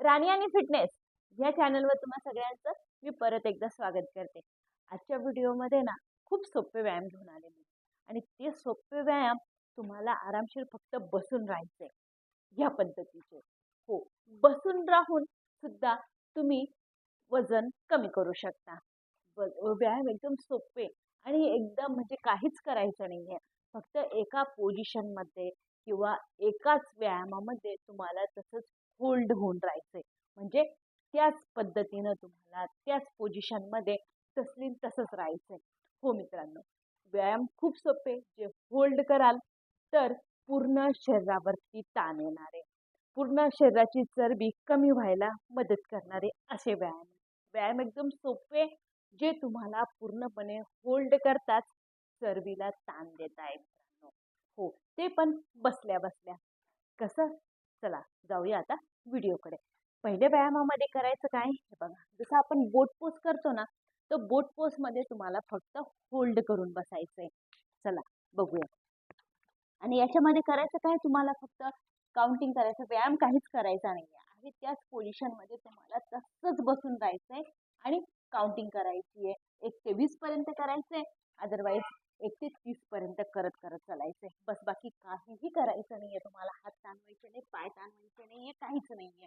राणी आणि फिटनेस या चॅनलवर तुम्हा सगळ्यांचं मी परत एकदा स्वागत करते. आजच्या व्हिडिओमध्ये ना खूप सोपे व्यायाम घेऊन आले मी. आणि ते सोपे व्यायाम तुम्हाला आरामशीर फक्त बसून राहायचे या पद्धतीचे. हो बसून राहून सुद्धा तुम्ही वजन कमी करू शकता. व्यायाम एकदम सोपे आणि एकदम म्हणजे काहीच करायचं नाही आहे फक्त एका पोझिशनमध्ये किंवा एकाच व्यायामामध्ये तुम्हाला तसंच होल्ड होऊन राहायचंय. म्हणजे त्याच पद्धतीनं तुम्हाला त्याच पोझिशनमध्ये तसलीन तसंच राहायचंय. हो मित्रांनो व्यायाम खूप सोपे जे होल्ड कराल तर पूर्ण शरीरावरती ताण येणारे पूर्ण शरीराची चरबी कमी व्हायला मदत करणारे असे व्यायाम. व्यायाम एकदम सोपे जे तुम्हाला पूर्णपणे होल्ड करतात चरबीला ताण देत आहे मित्रांनो हो ते पण बसल्या बसल्या. कसं? चला जाऊया आता व्हिडिओकडे पहिल्या व्यायामामध्ये करायचं काय? हे बघा जसं आपण बोट पोस करतो ना तर बोट पोसमध्ये तुम्हाला फक्त होल्ड करून बसायचं आहे चला बघूया. आणि याच्यामध्ये करायचं काय? तुम्हाला फक्त काउंटिंग करायचं व्यायाम काहीच करायचा नाही आहे आणि त्याच पोझिशनमध्ये तुम्हाला तसंच बसून राहायचं आहे आणि काउंटिंग करायची आहे एक ते वीसपर्यंत करायचं आहे अदरवाईज एक ते तीसपर्यंत करत करत चालायचं आहे बस बाकी काहीही करायचं नाही आहे तुम्हाला. हात ताणवायचे नाही पाय ताणवायचे नाही आहे काहीच नाहीये.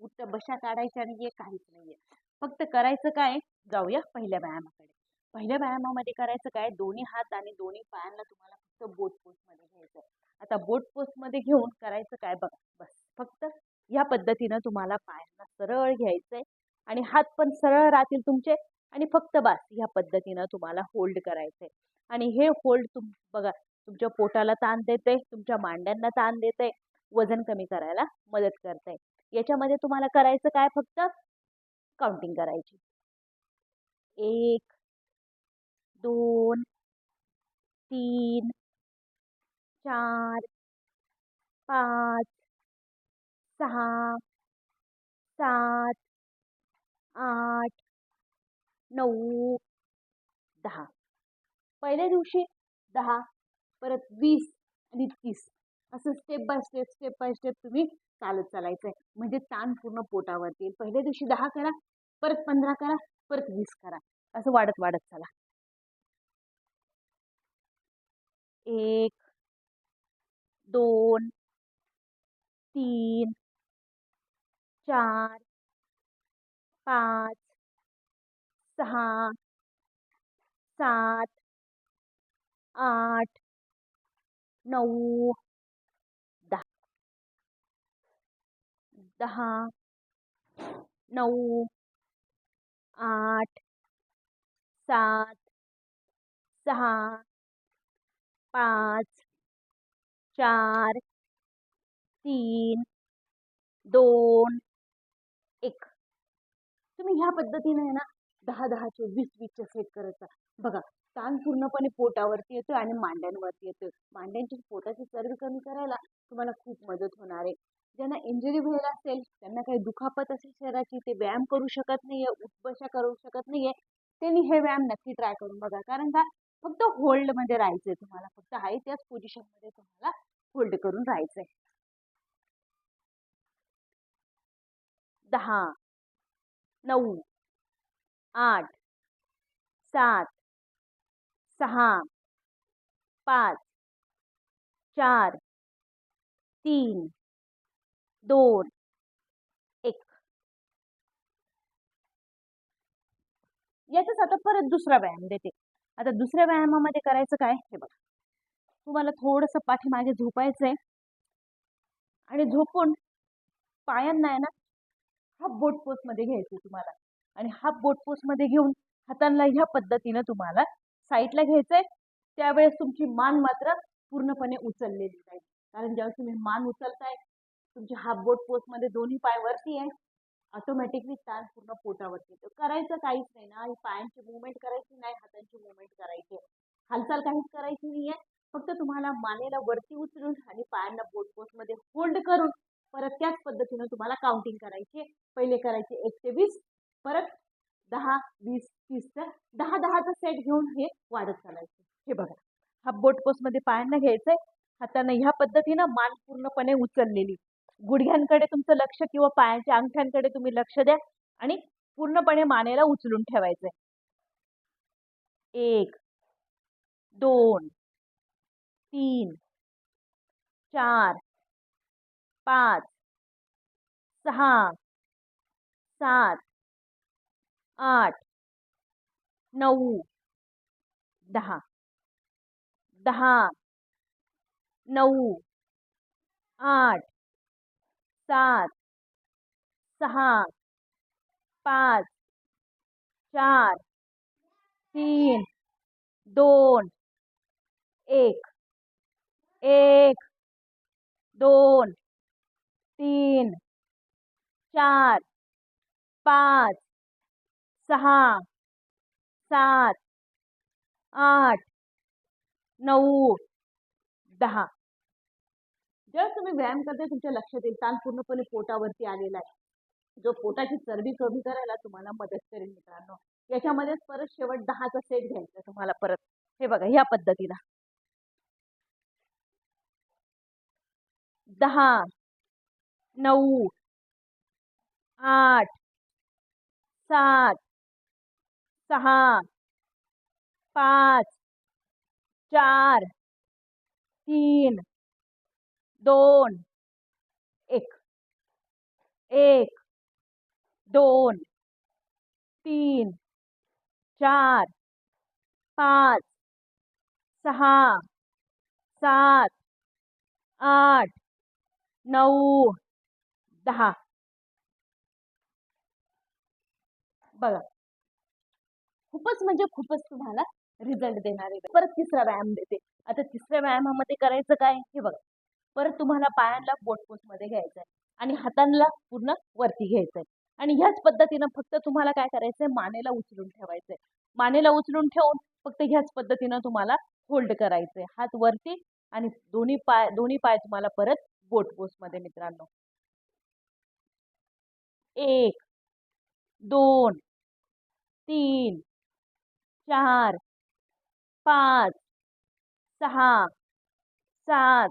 उठ बशा काढायच्या आणि आहे काहीच नाही आहे फक्त करायचं काय? जाऊया पहिल्या व्यायामाकडे. पहिल्या व्यायामामध्ये करायचं काय? दोन्ही हात आणि दोन्ही पायांना तुम्हाला फक्त बोट पोस्टमध्ये घ्यायचं आहे आता बोट पोस्टमध्ये घेऊन करायचं काय? बघा बस. फक्त ह्या पद्धतीनं तुम्हाला पायांना सरळ घ्यायचं आहे आणि हात पण सरळ राहतील तुमचे आणि फक्त बस ह्या पद्धतीनं तुम्हाला होल्ड करायचं आहे आणि हे होल्ड तुम बघा तुमच्या पोटाला ताण देते तुमच्या मांड्यांना ताण देते वजन कमी करायला मदत करते याच्यामध्ये तुम्हाला करायचं काय फक्त? काउंटिंग करायची. एक दोन तीन चार पाच सहा सात आठ नऊ दहा. पहिल्या दिवशी दहा परत वीस आणि तीस. असं step by step step by step तुम्ही चालत चालायचं आहे म्हणजे ताण पूर्ण पोटावरती येईल. पहिल्या दिवशी दहा करा परत पंधरा करा परत वीस करा. असं वाढत वाढत चला. एक दोन तीन चार पाच सहा सात आठ नऊ दहा दहा नऊ आठ सात सहा पाच चार तीन दोन एक. तुम्ही ह्या पद्धतीने आहे ना दहा दहाचे वीस वीसचे सेट करत जा. बघा ताण पूर्णपणे पोटावरती येतो आणि मांड्यांवरती येतो मांड्यांची पोटाची चरबी कमी करायला तुम्हाला खूप मदत होणार आहे. ज्यांना इंजरी व्हायला असेल त्यांना काही दुखापत असेल शरीराची ते व्यायाम करू शकत नाहीये उठबशा करू शकत नाहीये त्यांनी हे व्यायाम नक्की ट्राय करून बघा. कारण का फक्त होल्डमध्ये राहायचंय तुम्हाला. फक्त आहे त्याच पोझिशनमध्ये तुम्हाला होल्ड करून राहायचंय. दहा नऊ आठ सात सहा पाच चार तीन दोन. एक. याचाच आता परत दुसरा व्यायाम देते. आता दुसऱ्या व्यायामामध्ये करायचं काय? हे बघा. तुम्हाला थोडंसं पाठीमागे झोपायचंय. आणि झोपून पायांना आहे ना हाफ बोट पोस्टमध्ये घ्यायचं तुम्हाला. आणि हाफ बोट पोस्टमध्ये घेऊन हातांना ह्या पद्धतीनं तुम्हाला साईडला घ्यायचंय. त्यावेळेस तुमची मान मात्र पूर्णपणे उचललेली पाहिजे कारण ज्यावेळेस तुम्ही मान उचलताय तुमची हाफ बोट पोस्टमध्ये दोन्ही पाय वरती आहे. ऑटोमॅटिकली ताण पूर्ण पोटावरती येतो. करायचं काहीच नाही ना. पायांची मुवमेंट करायची नाही हातांची मुवमेंट करायची. हालचाल काहीच करायची नाहीये. फक्त तुम्हाला मानेला वरती उचलून आणि पायांना बोट पोस्टमध्ये होल्ड करून परत त्याच पद्धतीनं तुम्हाला काउंटिंग करायची. पहिले करायचे एक ते वीस परत दहा वीस तीस तर दहा दहाचा सेट घेऊन हे वाढत चालायचं. हे बघा. हा बोट पोस्टमध्ये पायांना घ्यायचंय. हाताने ह्या पद्धतीनं मान पूर्णपणे उचललेली. गुडघ्यांकडे तुमचं लक्ष किंवा पायांच्या अंगठ्यांकडे तुम्ही लक्ष द्या आणि पूर्णपणे मानेला उचलून ठेवायचंय. एक दोन तीन चार पाच सहा सात आठ नऊ दहा. दहा नऊ आठ सात, सहा, पाच, चार, तीन, दोन, एक एक, दोन, तीन, चार, पाच, सहा, सात, आठ, नऊ, दहा। जेव्हा तुम्ही व्यायाम करताय तुमच्या लक्षात येईल ताण पूर्णपणे पोटावरती आलेला आहे. जो पोटाची चरबी कमी करायला तुम्हाला मदत करेल मित्रांनो. याच्यामध्येच परत शेवट दहाचा सेट घ्यायचा तुम्हाला परत. हे बघा ह्या पद्धतीला दहा नऊ आठ सात सहा पाच चार तीन दोन. एक. एक. दोन. तीन. चार. पाच. सहा. सात. आठ. नऊ. दहा. बघा. खूपच म्हणजे खूपच तुम्हाला रिझल्ट देणार. आहे परत तिसरा व्यायाम देते. आता तिसऱ्या व्यायामामध्ये करायचं काय? हे बघा. परत तुम्हाला पायांना बोटपोस मध्ये घ्यायचं आहे आणि हातांना पूर्ण वरती घ्यायचंय. आणि ह्याच पद्धतीनं फक्त तुम्हाला काय करायचंय? मानेला उचलून ठेवायचंय. मानेला उचलून ठेवून फक्त ह्याच पद्धतीनं तुम्हाला होल्ड करायचंय. हात वरती आणि दोन्ही पाय दोन्ही पाय तुम्हाला परत बोटपोसमध्ये मध्ये मित्रांनो. एक दोन तीन चार पाच सहा सात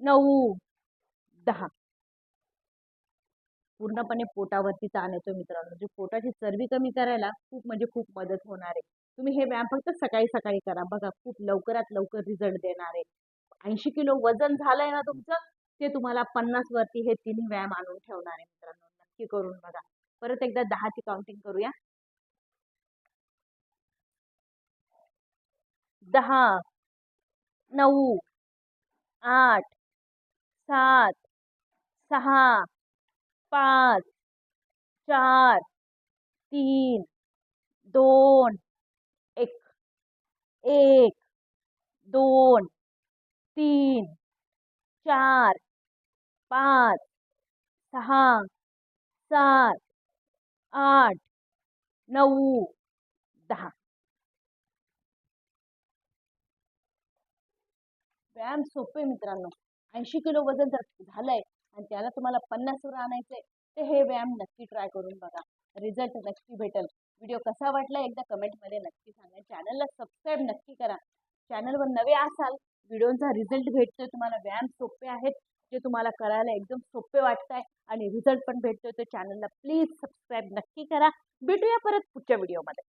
नऊ दहा. पूर्णपणे पोटावरती ताण येतो मित्रांनो. म्हणजे पोटाची चरबी कमी करायला खूप म्हणजे खूप मदत होणार आहे. तुम्ही हे व्यायाम फक्त सकाळी सकाळी करा. बघा खूप लवकरात लवकर रिझल्ट देणार आहे. ऐंशी किलो वजन झालंय ना तुमचं ते तुम्हाला पन्नास वरती हे तिन्ही व्यायाम आणून ठेवणार आहे मित्रांनो. नक्की करून बघा. परत एकदा दहाची काउंटिंग करूया. दहा नऊ आठ सात, सहा, पाच, चार, तीन, दोन, एक एक, दोन, तीन, चार, पाच, सहा, सात, आठ, नऊ, दहा। व्यायाम सोपे मित्रांनो. ऐंशी किलो वजन जर झालंय आणि त्याला तुम्हाला पन्नास वर आणायचंय तर हे व्यायाम नक्की ट्राय करून बघा. रिझल्ट नक्की भेटेल. व्हिडिओ कसा वाटला एकदा कमेंटमध्ये नक्की सांगा. चॅनलला सबस्क्राईब नक्की करा. चॅनलवर नवे असाल व्हिडिओचा रिझल्ट भेटतोय तुम्हाला व्यायाम सोपे आहेत जे तुम्हाला करायला एकदम सोपे वाटत आहे आणि रिझल्ट पण भेटतोय तर चॅनलला प्लीज सबस्क्राईब नक्की करा. भेटूया परत पुढच्या व्हिडिओमध्ये